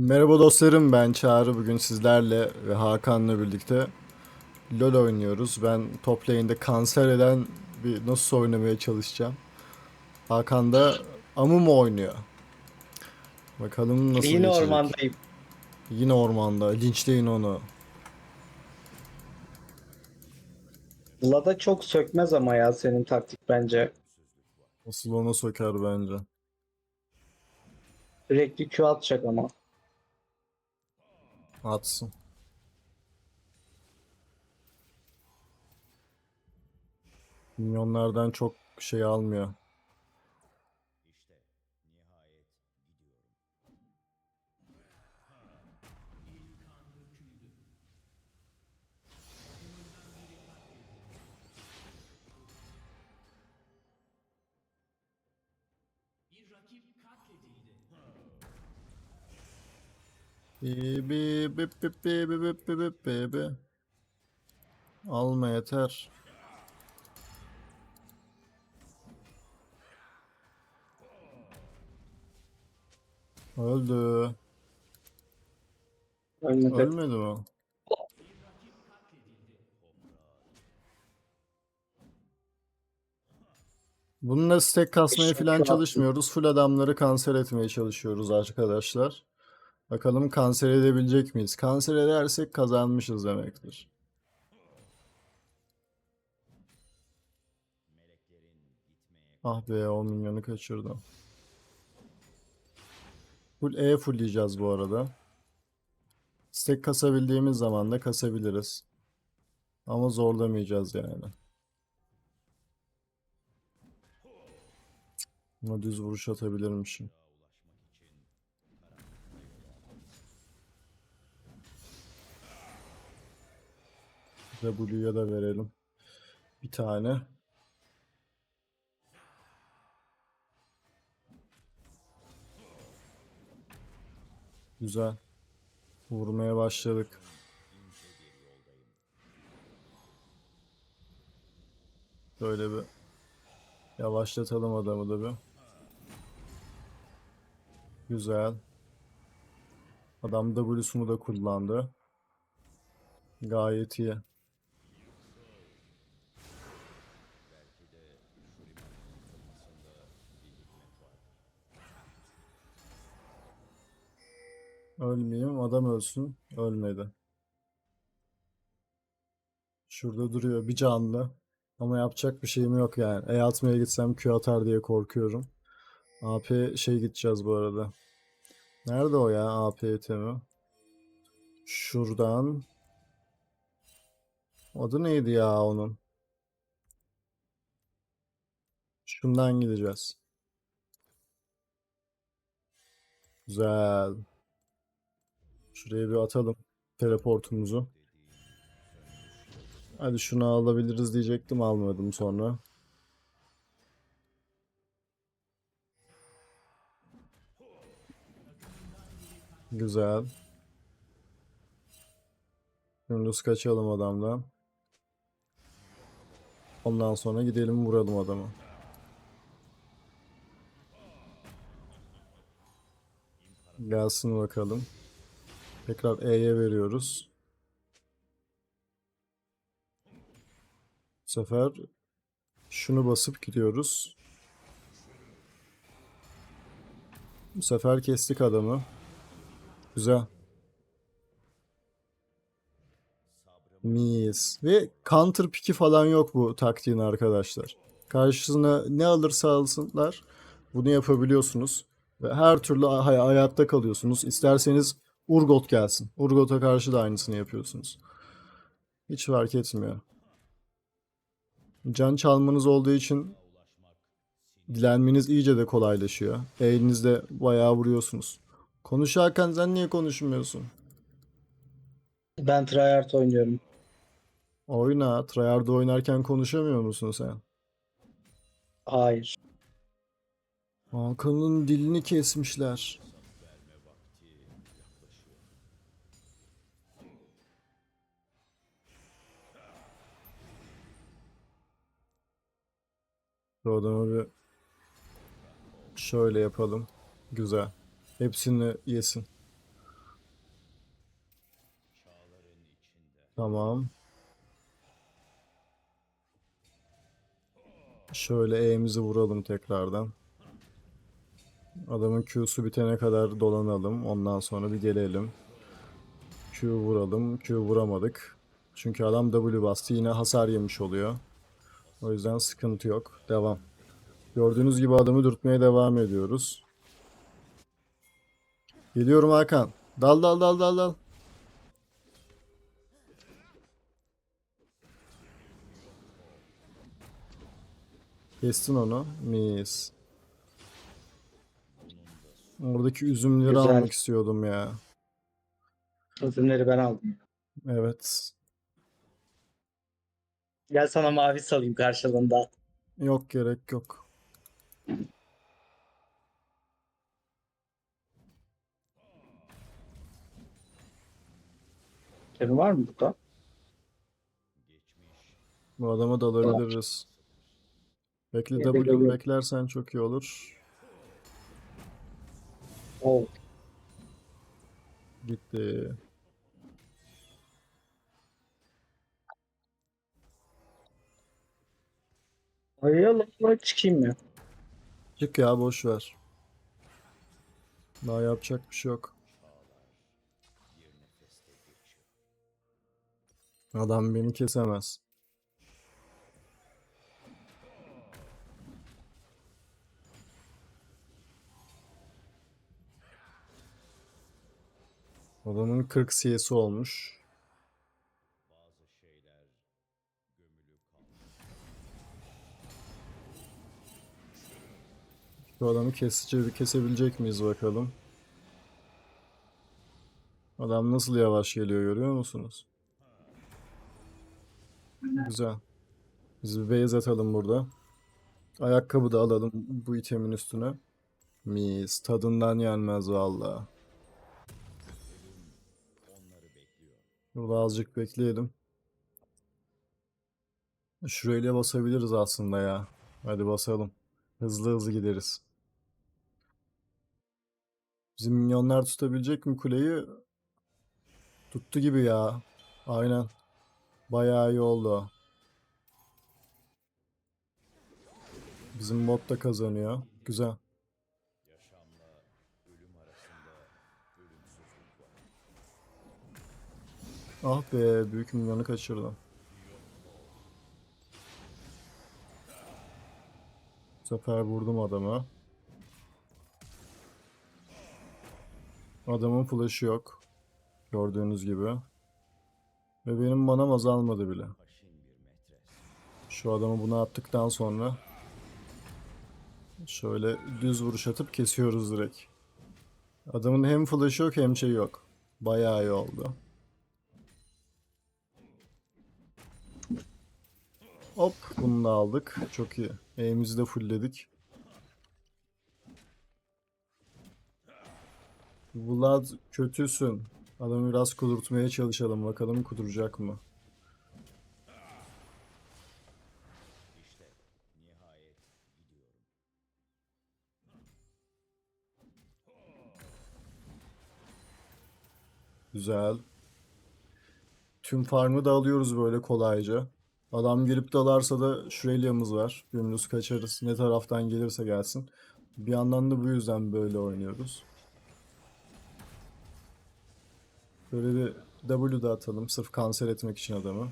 Merhaba dostlarım ben Çağrı bugün sizlerle ve Hakan'la birlikte LoL oynuyoruz. Ben top lane'de kanser eden bir nasıl oynamaya çalışacağım. Hakan da Amumu oynuyor. Bakalım nasıl Yine geçecek. ormandayım. Yine ormanda. Linçleyin onu. Lada çok sökmez ama ya senin taktik bence. Asıl ona söker bence. Sürekli Q atacak ama. Atsın. Minyonlardan çok şey almıyor. Bebe bebe bebe bebe bebe bebe. Alma yeter. Öldü. Ölmedi. Ölmedi mi? Bununla stack kasmaya falan çalışmıyoruz. Full adamları kanser etmeye çalışıyoruz arkadaşlar. Bakalım kanser edebilecek miyiz? Kanser edersek kazanmışız demektir. Ah be 10 milyonu kaçırdım. Full E fullleyeceğiz bu arada. Stack kasabildiğimiz zaman da kasabiliriz. Ama zorlamayacağız yani. Ama düz vuruş atabilirmişim. W'ya da verelim. Bir tane. Güzel. Vurmaya başladık. Böyle bir yavaşlatalım adamı da bir. Güzel. Adam W'sunu da kullandı. Gayet iyi. Ölmeyeyim, adam ölsün. Ölmedi. Şurada duruyor bir canlı. Ama yapacak bir şeyim yok yani. E atmaya gitsem Q atar diye korkuyorum. AP şey gideceğiz bu arada. Nerede o ya AP itemi? Şuradan. Adı neydi ya onun? Şundan gideceğiz. Güzel. Şuraya bir atalım teleportumuzu. Hadi şunu alabiliriz diyecektim almadım sonra. Güzel. Yunus kaçalım adamdan. Ondan sonra gidelim vuralım adamı. Gelsin bakalım. Tekrar E'ye veriyoruz. Bu sefer şunu basıp gidiyoruz. Bu sefer kestik adamı. Güzel. Mis. Ve counter pick'i falan yok bu taktiğin arkadaşlar. Karşısına ne alırsa alsınlar bunu yapabiliyorsunuz. Ve her türlü hay- hayatta kalıyorsunuz. İsterseniz Urgot gelsin. Urgot'a karşı da aynısını yapıyorsunuz. Hiç fark etmiyor. Can çalmanız olduğu için dilenmeniz iyice de kolaylaşıyor. Elinizde bayağı vuruyorsunuz. Konuşarken sen niye konuşmuyorsun? Ben tryhard oynuyorum. Oyna. Tryhard'da oynarken konuşamıyor musun sen? Hayır. Hakan'ın dilini kesmişler. Şu adamı bir şöyle yapalım. Güzel. Hepsini yesin. Tamam. Şöyle E'mizi vuralım tekrardan. Adamın Q'su bitene kadar dolanalım. Ondan sonra bir gelelim. Q vuralım. Q vuramadık. Çünkü adam W bastı. Yine hasar yemiş oluyor. O yüzden sıkıntı yok. Devam. Gördüğünüz gibi adamı dürtmeye devam ediyoruz. Geliyorum Hakan. Dal dal dal dal dal. Kestin onu. Mis. Oradaki üzümleri Güzel. almak istiyordum ya. Üzümleri ben aldım. Evet. Gel sana mavi salayım karşılığında. Yok gerek yok. Senin var mı burada? Bu adama dalabiliriz. Bekle W beklersen çok iyi olur. Oo. Gitti. Ayıya çıkayım mı? Çık ya boş ver. Daha yapacak bir şey yok. Adam beni kesemez. Adamın 40 CS'i olmuş. Bu adamı kesici, kesebilecek miyiz bakalım. Adam nasıl yavaş geliyor görüyor musunuz? Güzel. Biz bir base atalım burada. Ayakkabı da alalım bu itemin üstüne. Mis. Tadından yenmez valla. Burada azıcık bekleyelim. Şurayla basabiliriz aslında ya. Hadi basalım. Hızlı hızlı gideriz. Bizim minyonlar tutabilecek mi kuleyi? Tuttu gibi ya. Aynen. Bayağı iyi oldu. Bizim bot da kazanıyor. Güzel. Ah be büyük minyonu kaçırdım. Bu sefer vurdum adamı. Adamın flash'ı yok. Gördüğünüz gibi. Ve benim manam azalmadı bile. Şu adamı buna attıktan sonra şöyle düz vuruş atıp kesiyoruz direkt. Adamın hem flash'ı yok hem şey yok. Bayağı iyi oldu. Hop bunu da aldık. Çok iyi. E'mizi de fullledik. Vlad kötüsün. Adamı biraz kudurtmaya çalışalım. Bakalım kuduracak mı? Güzel. Tüm farmı da alıyoruz böyle kolayca. Adam gelip dalarsa da Shurelia'mız var. Dümdüz kaçarız. Ne taraftan gelirse gelsin. Bir yandan da bu yüzden böyle oynuyoruz. Böyle bir W da atalım. Sırf kanser etmek için adamı.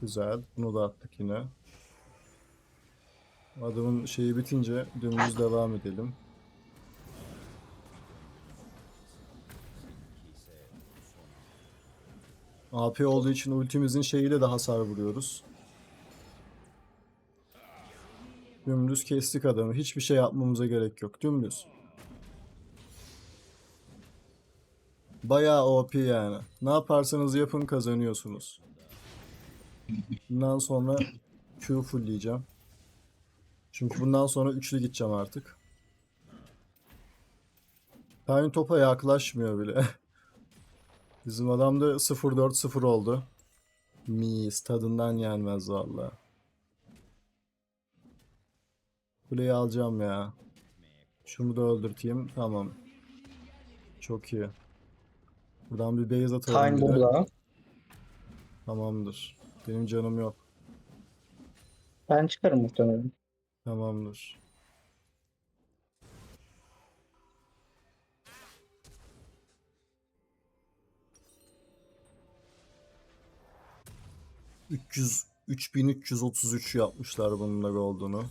Güzel. Bunu da attık yine. Adamın şeyi bitince dümdüz devam edelim. AP olduğu için ultimizin şeyiyle de hasar vuruyoruz. Dümdüz kestik adamı. Hiçbir şey yapmamıza gerek yok. Dümdüz. Bayağı OP yani. Ne yaparsanız yapın kazanıyorsunuz. Bundan sonra Q fullleyeceğim. Çünkü bundan sonra üçlü gideceğim artık. Tiny topa yaklaşmıyor bile. Bizim adam da 0-4-0 oldu. Mis tadından yenmez valla. Kuleyi alacağım ya. Şunu da öldürteyim. Tamam. Çok iyi. Buradan bir base atalım Time burada. Tamamdır. Benim canım yok. Ben çıkarım muhtemelen. Tamamdır. ...300... 3333 yapmışlar bunun da olduğunu.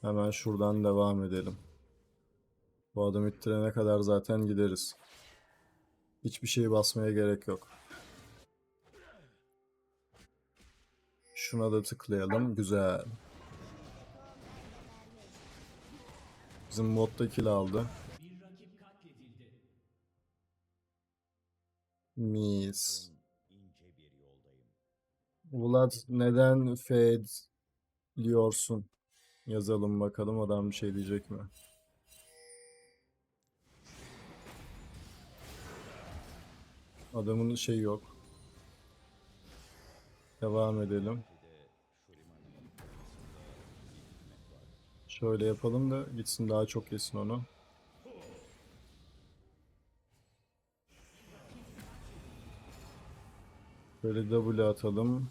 Hemen şuradan devam edelim. Bu adam ittirene kadar zaten gideriz. Hiçbir şey basmaya gerek yok. Şuna da tıklayalım. Güzel. Bizim modda kill aldı. Mis. Vlad neden fed diyorsun? Yazalım bakalım adam bir şey diyecek mi? Adamın şey yok. Devam edelim. Şöyle yapalım da gitsin daha çok yesin onu. Böyle W atalım.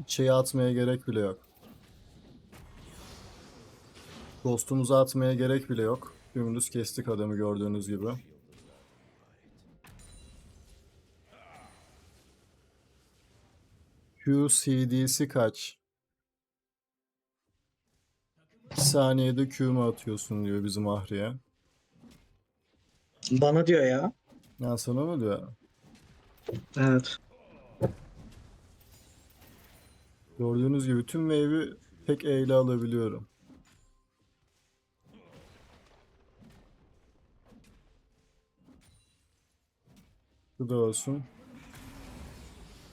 Hiç şeyi atmaya gerek bile yok. Ghost'umuzu atmaya gerek bile yok. Dümdüz kestik adamı gördüğünüz gibi. QCD'si kaç? 2 saniyede Q mu atıyorsun diyor bizim Ahri'ye. Bana diyor ya. Ya sana mı diyor? Evet. Gördüğünüz gibi tüm wave'i tek E ile alabiliyorum. Bu da olsun.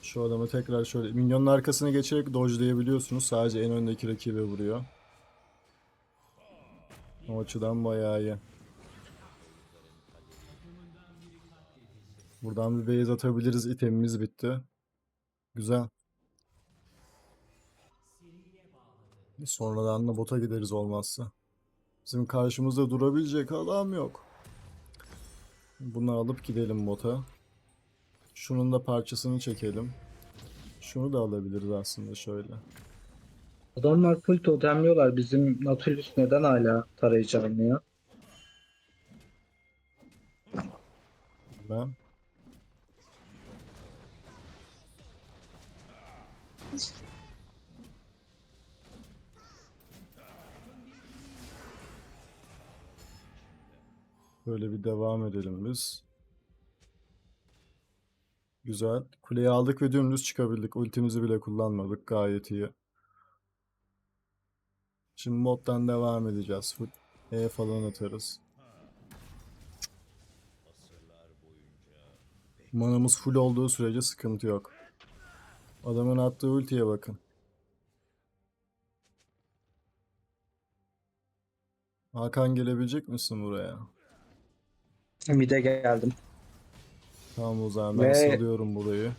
Şu adamı tekrar şöyle minyonun arkasına geçerek dodge'layabiliyorsunuz. Sadece en öndeki rakibe vuruyor. O açıdan bayağı iyi. Buradan bir base atabiliriz. İtemimiz bitti. Güzel. Sonradan da bota gideriz olmazsa. Bizim karşımızda durabilecek adam yok. Bunu alıp gidelim bota. Şunun da parçasını çekelim. Şunu da alabiliriz aslında şöyle. Adamlar full totemliyorlar. Bizim Nautilus neden hala tarayıcı almıyor? Ben. Böyle bir devam edelim biz. Güzel. Kuleyi aldık ve dümdüz çıkabildik. Ultimizi bile kullanmadık. Gayet iyi. Şimdi moddan devam edeceğiz. E falan atarız. Manamız full olduğu sürece sıkıntı yok. Adamın attığı ultiye bakın. Hakan gelebilecek misin buraya? Mid'e geldim. Tamam o zaman ben Ve- salıyorum burayı.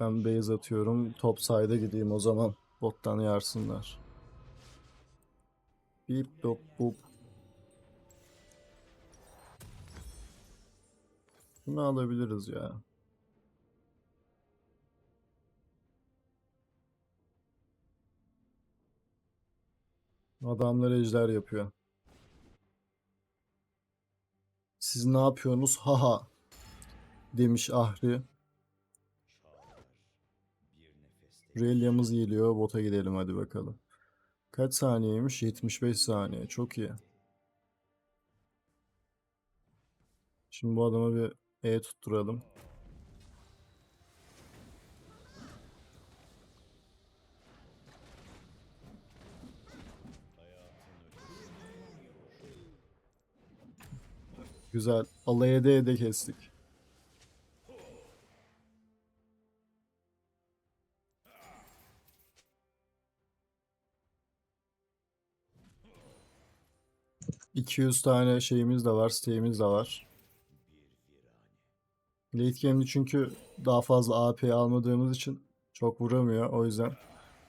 Ben base atıyorum. Top side'a gideyim o zaman. Bottan yarsınlar. Bip bop bup. Bunu alabiliriz ya. Adamlar ejder yapıyor. Siz ne yapıyorsunuz? Haha. Demiş Ahri. Relia'mız geliyor. Bota gidelim hadi bakalım. Kaç saniyeymiş? 75 saniye. Çok iyi. Şimdi bu adama bir E tutturalım. Güzel. Alay ede ede kestik. ...200 tane şeyimiz de var, siteğimiz de var. Late game'de çünkü daha fazla AP almadığımız için çok vuramıyor. O yüzden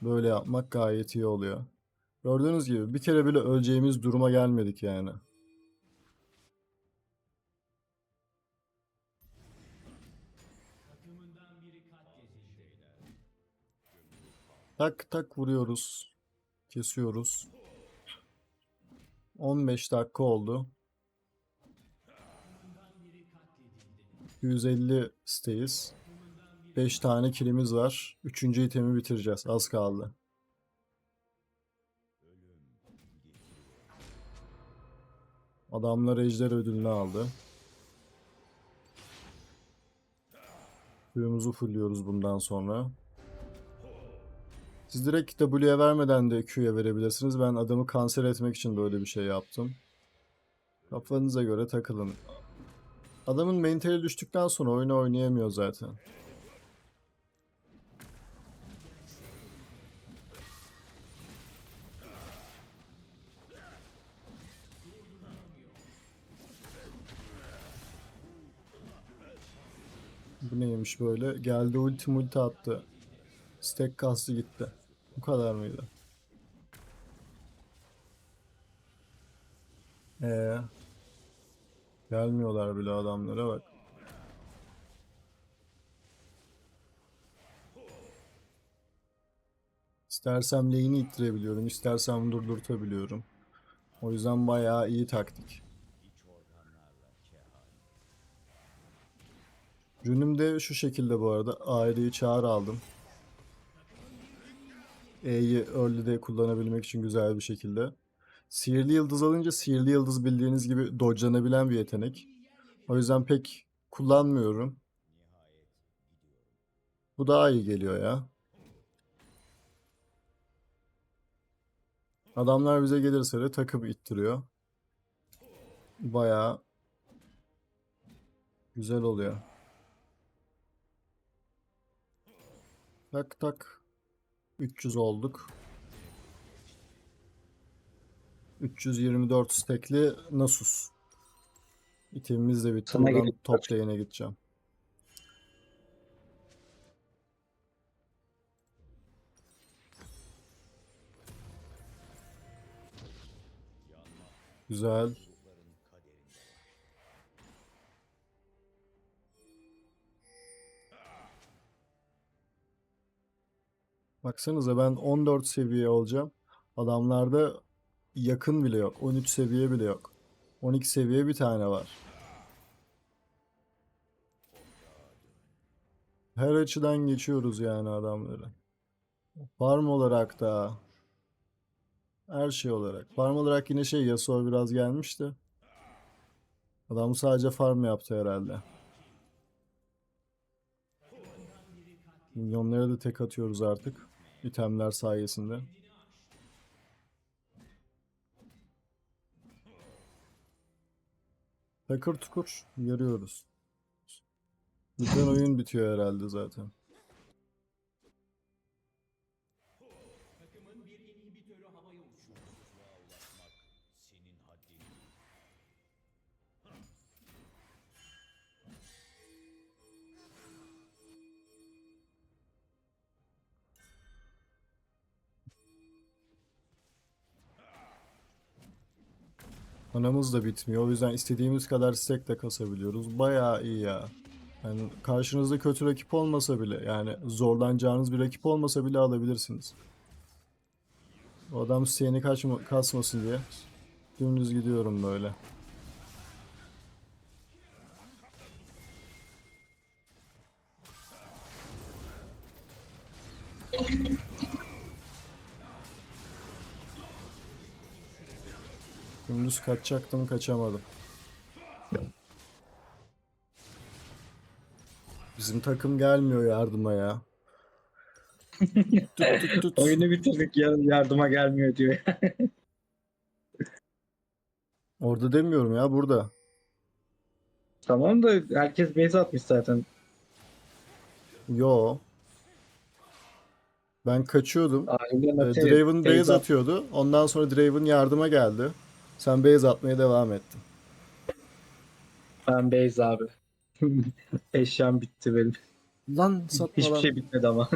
böyle yapmak gayet iyi oluyor. Gördüğünüz gibi bir kere bile öleceğimiz duruma gelmedik yani. Tak tak vuruyoruz. Kesiyoruz. 15 dakika oldu. 150 steyiz. 5 tane kilimiz var. Üçüncü itemi bitireceğiz. Az kaldı. Adamlar ejder ödülünü aldı. Suyumuzu fulluyoruz bundan sonra. Siz direkt W'ye vermeden de Q'ye verebilirsiniz. Ben adamı kanser etmek için böyle bir şey yaptım. Kafanıza göre takılın. Adamın mentali düştükten sonra oyunu oynayamıyor zaten. Bu neymiş böyle? Geldi ulti multi attı. Stack kastı gitti. Bu kadar mıydı? Ee, gelmiyorlar bile adamlara bak. İstersem lane'i ittirebiliyorum, istersem durdurtabiliyorum. O yüzden bayağı iyi taktik. Rünüm de şu şekilde bu arada. Aileyi çağır aldım. E'yi early'de kullanabilmek için güzel bir şekilde. Sihirli yıldız alınca sihirli yıldız bildiğiniz gibi dodge'lanabilen bir yetenek. O yüzden pek kullanmıyorum. Bu daha iyi geliyor ya. Adamlar bize gelirse de takım ittiriyor. Bayağı güzel oluyor. Tak tak. 300 olduk. 324 stekli Nasus. İtemimiz de bitti. Buradan top lane'e gideceğim. Güzel. Baksanıza ben 14 seviye olacağım. Adamlarda yakın bile yok. 13 seviye bile yok. 12 seviye bir tane var. Her açıdan geçiyoruz yani adamları. Farm olarak da her şey olarak. Farm olarak yine şey Yasuo biraz gelmişti. Adam sadece farm yaptı herhalde. Milyonlara da tek atıyoruz artık. İtemler sayesinde. Takır tukur yarıyoruz. Bütün oyun bitiyor herhalde zaten. Manamız da bitmiyor. O yüzden istediğimiz kadar stack de kasabiliyoruz. Bayağı iyi ya. Yani karşınızda kötü rakip olmasa bile yani zorlanacağınız bir rakip olmasa bile alabilirsiniz. O adam seni kaçma, kasmasın diye dümdüz gidiyorum böyle. Dümdüz kaçacaktım kaçamadım. Bizim takım gelmiyor yardıma ya. Tut tut tut. Oyunu bitirdik ya yardıma gelmiyor diyor. Orada demiyorum ya burada. tamam da herkes base atmış zaten. Yo. Ben kaçıyordum. Aynen Ee. Draven base Base at- atıyordu. Ondan sonra Draven yardıma geldi. Sen base atmaya devam ettin. Ben base abi. Eşyam bitti benim. Lan satma Hiçbir lan. şey bitmedi ama.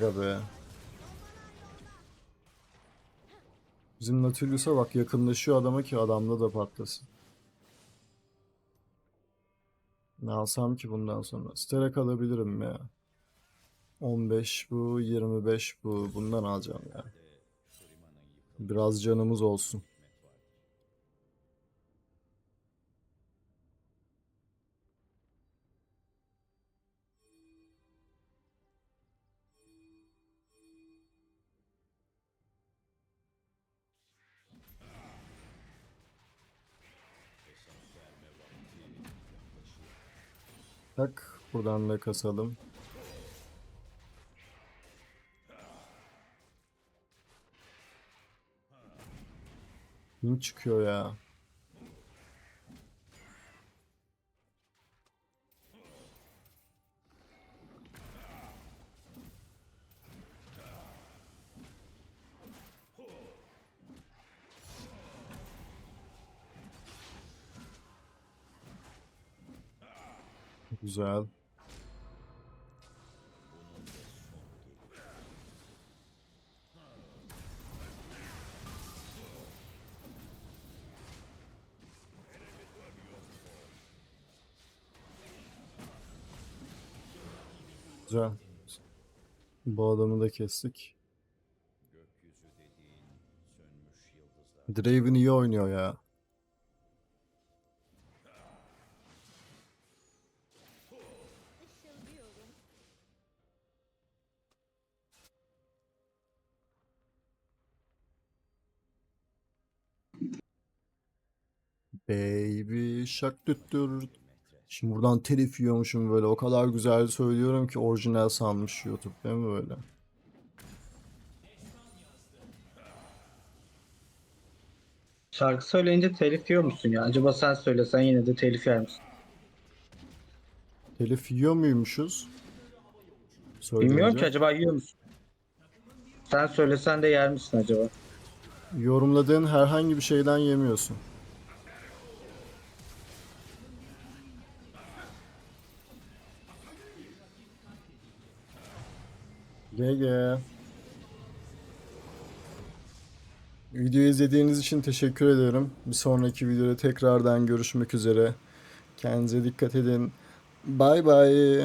Ya be. Bizim Nautilus'a bak yakınlaşıyor adama ki adamda da patlasın. Ne alsam ki bundan sonra? Sterak alabilirim ya. 15 bu, 25 bu. Bundan alacağım ya. Biraz canımız olsun. Tak, buradan da kasalım. Kim çıkıyor ya? Güzel. Güzel. Bu adamı da kestik. Draven iyi oynuyor ya. Baby şak düttür. Şimdi buradan telif yiyormuşum böyle. O kadar güzel söylüyorum ki orijinal sanmış YouTube değil mi böyle? Şarkı söyleyince telif yiyor musun ya? Acaba sen söylesen yine de telif yer misin? Telif yiyor muymuşuz? Bilmiyorum ki Söyleyince. acaba yiyor musun? Sen söylesen de yer misin acaba? Yorumladığın herhangi bir şeyden yemiyorsun. GG. Videoyu izlediğiniz için teşekkür ederim. Bir sonraki videoda tekrardan görüşmek üzere. Kendinize dikkat edin. Bay bay.